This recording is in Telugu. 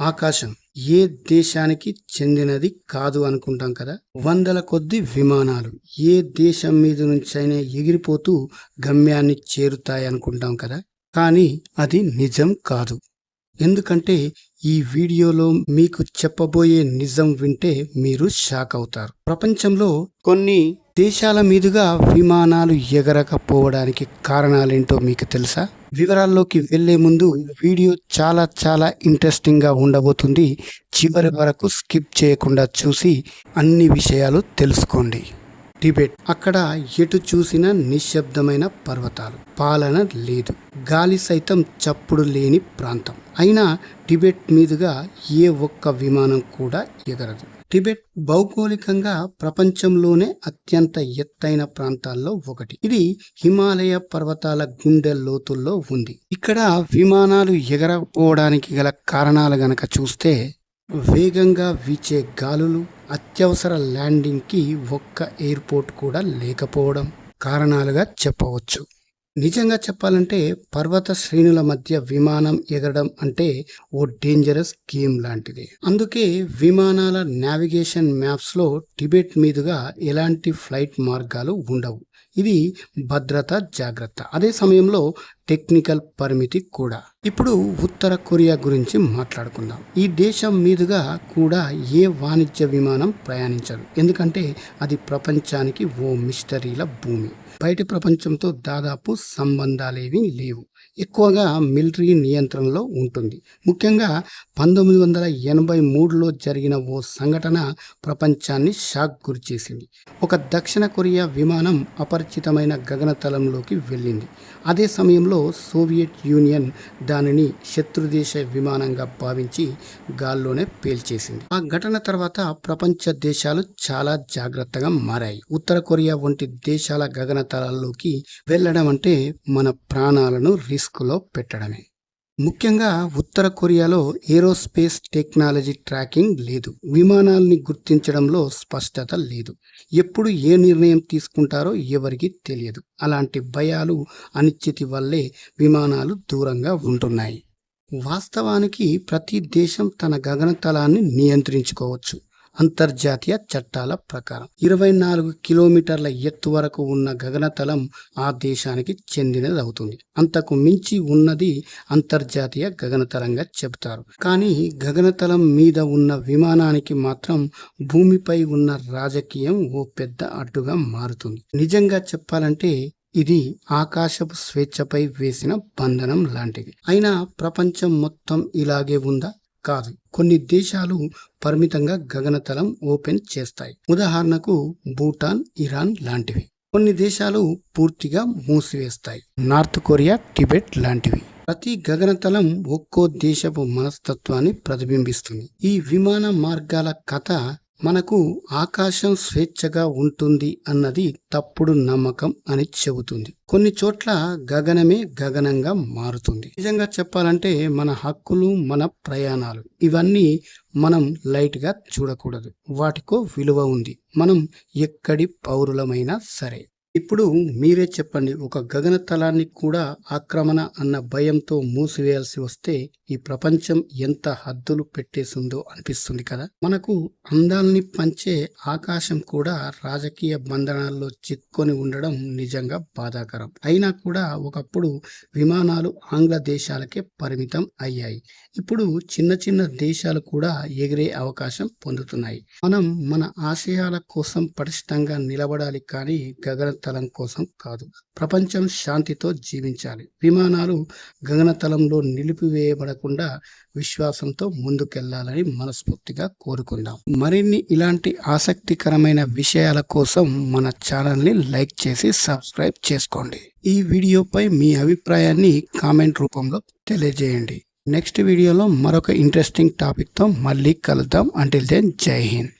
ఆకాశం ఏ దేశానికి చెందినది కాదు అనుకుంటాం కదా? వందల కొద్ది విమానాలు ఏ దేశం మీద నుంచైనా ఎగిరిపోతూ గమ్యాన్ని చేరుతాయి అనుకుంటాం కదా? కానీ అది నిజం కాదు. ఎందుకంటే ఈ వీడియోలో మీకు చెప్పబోయే నిజం వింటే మీరు షాక్ అవుతారు. ప్రపంచంలో కొన్ని దేశాల మీదుగా విమానాలు ఎగరకపోవడానికి కారణాలేంటో మీకు తెలుసా? వివరాల్లోకి వెళ్ళే ముందు వీడియో చాలా చాలా ఇంట్రెస్టింగ్గా ఉండబోతుంది. చివరి వరకు స్కిప్ చేయకుండా చూసి అన్ని విషయాలు తెలుసుకోండి. టిబెట్ అక్కడ ఎటు చూసిన నిశ్శబ్దమైన పర్వతాలు. పాలన లేదు. గాలి సైతం చప్పుడు లేని ప్రాంతం. అయినా టిబెట్ మీదుగా ఏ ఒక్క విమానం కూడా ఎగరదు. టిబెట్ భౌగోళికంగా ప్రపంచంలోనే అత్యంత ఎత్తైన ప్రాంతాల్లో ఒకటి. ఇది హిమాలయ పర్వతాల గుండె లోతుల్లో ఉంది. ఇక్కడ విమానాలు ఎగరకపోవడానికి గల కారణాలు గనక చూస్తే వేగంగా వీచే గాలులు అత్యవసర ల్యాండింగ్కి ఒక్క ఎయిర్పోర్ట్ కూడా లేకపోవడం కారణాలుగా చెప్పవచ్చు. నిజంగా చెప్పాలంటే పర్వత శ్రేణుల మధ్య విమానం ఎగరడం అంటే ఓ డేంజరస్ గేమ్ లాంటిది. అందుకే విమానాల నావిగేషన్ మ్యాప్స్లో టిబెట్ మీదుగా ఎలాంటి ఫ్లైట్ మార్గాలు ఉండవు. ఇది భద్రత జాగ్రత్త. అదే సమయంలో టెక్నికల్ పరిమితి కూడా. ఇప్పుడు ఉత్తర కొరియా గురించి మాట్లాడుకుందాం. ఈ దేశం మీదుగా కూడా ఏ వాణిజ్య విమానం ప్రయాణించదు. ఎందుకంటే అది ప్రపంచానికి ఓ మిస్టరీల భూమి. బయటి ప్రపంచంతో దాదాపు సంబంధాలేవి లేవు. ఎక్కువగా మిలిటరీ నియంత్రణలో ఉంటుంది. ముఖ్యంగా పంతొమ్మిది వందల ఎనభై మూడులో జరిగిన ఓ సంఘటన ప్రపంచాన్ని షాక్ గురిచేసింది. ఒక దక్షిణ కొరియా విమానం అపరిచితమైన గగనతలంలోకి వెళ్ళింది. అదే సమయంలో సోవియట్ యూనియన్ దానిని శత్రుదేశ విమానంగా భావించి గాల్లోనే పేల్చేసింది. ఆ ఘటన తర్వాత ప్రపంచ దేశాలు చాలా జాగ్రత్తగా మారాయి. ఉత్తర కొరియా వంటి దేశాల గగనతలాల్లోకి వెళ్ళడం అంటే మన ప్రాణాలను రిస్క్లో పెట్టడమే. ముఖ్యంగా ఉత్తర కొరియాలో ఏరోస్పేస్ టెక్నాలజీ ట్రాకింగ్ లేదు. విమానాల్ని గుర్తించడంలో స్పష్టత లేదు. ఎప్పుడు ఏ నిర్ణయం తీసుకుంటారో ఎవరికి తెలియదు. అలాంటి భయాలు అనిశ్చితి వల్లే విమానాలు దూరంగా ఉంటున్నాయి. వాస్తవానికి ప్రతి దేశం తన గగనతలాన్ని నియంత్రించుకోవచ్చు. అంతర్జాతీయ చట్టాల ప్రకారం. ఇరవై నాలుగు కిలోమీటర్ల ఎత్తు వరకు ఉన్న గగనతలం ఆ దేశానికి చెందినది అవుతుంది అంతకు మించి ఉన్నది అంతర్జాతీయ గగనతలంగా చెబుతారు. కానీ గగనతలం మీద ఉన్న విమానానికి మాత్రం భూమిపై ఉన్న రాజకీయం ఓ పెద్ద అడ్డుగా మారుతుంది. నిజంగా చెప్పాలంటే ఇది ఆకాశపు స్వేచ్ఛపై వేసిన బంధనం లాంటిది. అయినా ప్రపంచం మొత్తం ఇలాగే ఉందా? కాదు. కొన్ని దేశాలు పరిమితంగా గగనతలం ఓపెన్ చేస్తాయి. ఉదాహరణకు భూటాన్ ఇరాన్ లాంటివి. కొన్ని దేశాలు పూర్తిగా మూసివేస్తాయి. నార్త్ కొరియా టిబెట్ లాంటివి. ప్రతి గగనతలం ఒక్కో దేశపు మనస్తత్వాన్ని ప్రతిబింబిస్తుంది. ఈ విమాన మార్గాల కథ మనకు ఆకాశం స్వేచ్ఛగా ఉంటుంది అన్నది తప్పుడు నమ్మకం అని చెబుతుంది. కొన్ని చోట్ల గగనమే గగనంగా మారుతుంది. నిజంగా చెప్పాలంటే మన హక్కులు మన ప్రయాణాలు ఇవన్నీ మనం లైట్గా చూడకూడదు. వాటికో విలువ ఉంది. మనం ఎక్కడి పౌరులమైనా సరే. ఇప్పుడు మీరే చెప్పండి ఒక గగనతలాన్ని కూడా ఆక్రమణ అన్న భయంతో మూసివేయాల్సి వస్తే ఈ ప్రపంచం ఎంత హద్దులు పెట్టేసిందో అనిపిస్తుంది కదా? మనకు అందాల్ని పంచే ఆకాశం కూడా రాజకీయ బంధనాల్లో చిక్కుకొని ఉండడం నిజంగా బాధాకరం. అయినా కూడా ఒకప్పుడు విమానాలు ఆంగ్ల దేశాలకే పరిమితం అయ్యాయి. ఇప్పుడు చిన్న చిన్న దేశాలు కూడా ఎగిరే అవకాశం పొందుతున్నాయి. మనం మన ఆశయాల కోసం పటిష్టంగా నిలబడాలి కానీ గగన గగనతలం కోసం కాదు. ప్రపంచం శాంతితో జీవించాలి. విమానాలు గగనతలంలో నిలిపివేయబడకుండా విశ్వాసంతో ముందుకెళ్ళాలని మనస్ఫూర్తిగా కోరుకుందాం. మరిన్ని ఇలాంటి ఆసక్తికరమైన విషయాల కోసం మన ఛానల్ని లైక్ చేసి సబ్స్క్రైబ్ చేసుకోండి. ఈ వీడియోపై మీ అభిప్రాయాన్ని కామెంట్ రూపంలో తెలియజేయండి. నెక్స్ట్ వీడియోలో మరొక ఇంట్రెస్టింగ్ టాపిక్తో మళ్ళీ కలుద్దాం. అంటిల్ దెన్ జై హింద్